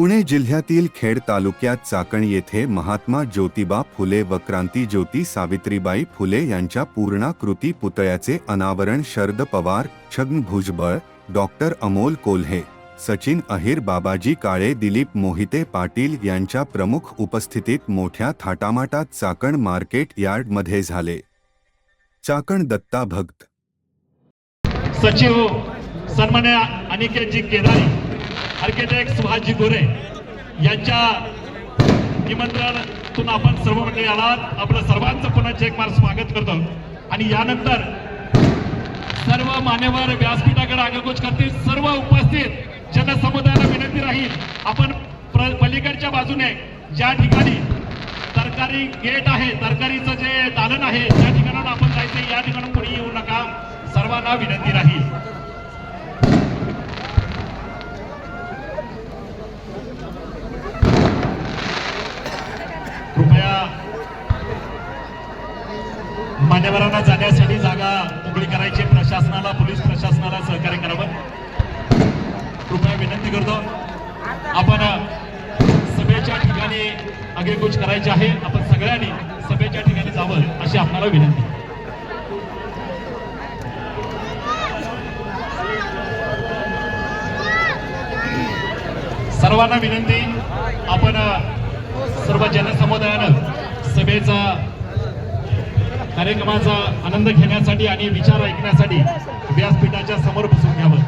पुणे जिल्ह्यातील खेड तालुक्यात चाकण येथे महात्मा ज्योतिबा फुले व क्रांती ज्योती सावित्रीबाई फुले यांच्या पूर्णाकृती पुतळ्याचे अनावरण शरद पवार छगन भुजबळ डॉक्टर अमोल कोल्हे सचिन अहिर बाबाजी काळे दिलीप मोहिते पाटील यांच्या प्रमुख उपस्थितीत मोठ्या थाटामाटात चाकण मार्केट यार्डमध्ये झाले. चाकण दत्ता भक्त. सचिव सन्मान्य अनिकेतजी केदारी आर्किटेक्ट सुभाषजी गोरे यांच्या निमंत्रणातून आपण सर्व मंडळी आलात. आपलं सर्वांचं पुन्हा चेक मार स्वागत करतो. आणि यानंतर सर्व मान्यवर व्यासपीठाकडे आगेकूच करतील. सर्व उपस्थित जनसमुदायाला विनंती राहील. आपण पलीकडच्या बाजूने ज्या ठिकाणी तरकारी गेट आहे तरकारीचं जे दालन आहे त्या ठिकाणाहून आपण जायचं या ठिकाणी कोणी येऊ नका. सर्वांना विनंती राहील. मान्यवरांना जाण्यासाठी जागा मोकळी करायची. प्रशासनाला पोलीस प्रशासनाला सहकार्य करावं. कृपया विनंती करतो. आपण सभेच्या ठिकाणी आगेकूच करायची आहे. आपण सगळ्यांनी सभेच्या ठिकाणी जावं अशी आपणाला विनंती. सर्वांना विनंती. आपण सर्व जनसमुदायानं सभेचा कार्यक्रमाचा आनंद घेण्यासाठी आणि विचार ऐकण्यासाठी व्यासपीठाच्या समोर बसून घ्यावं.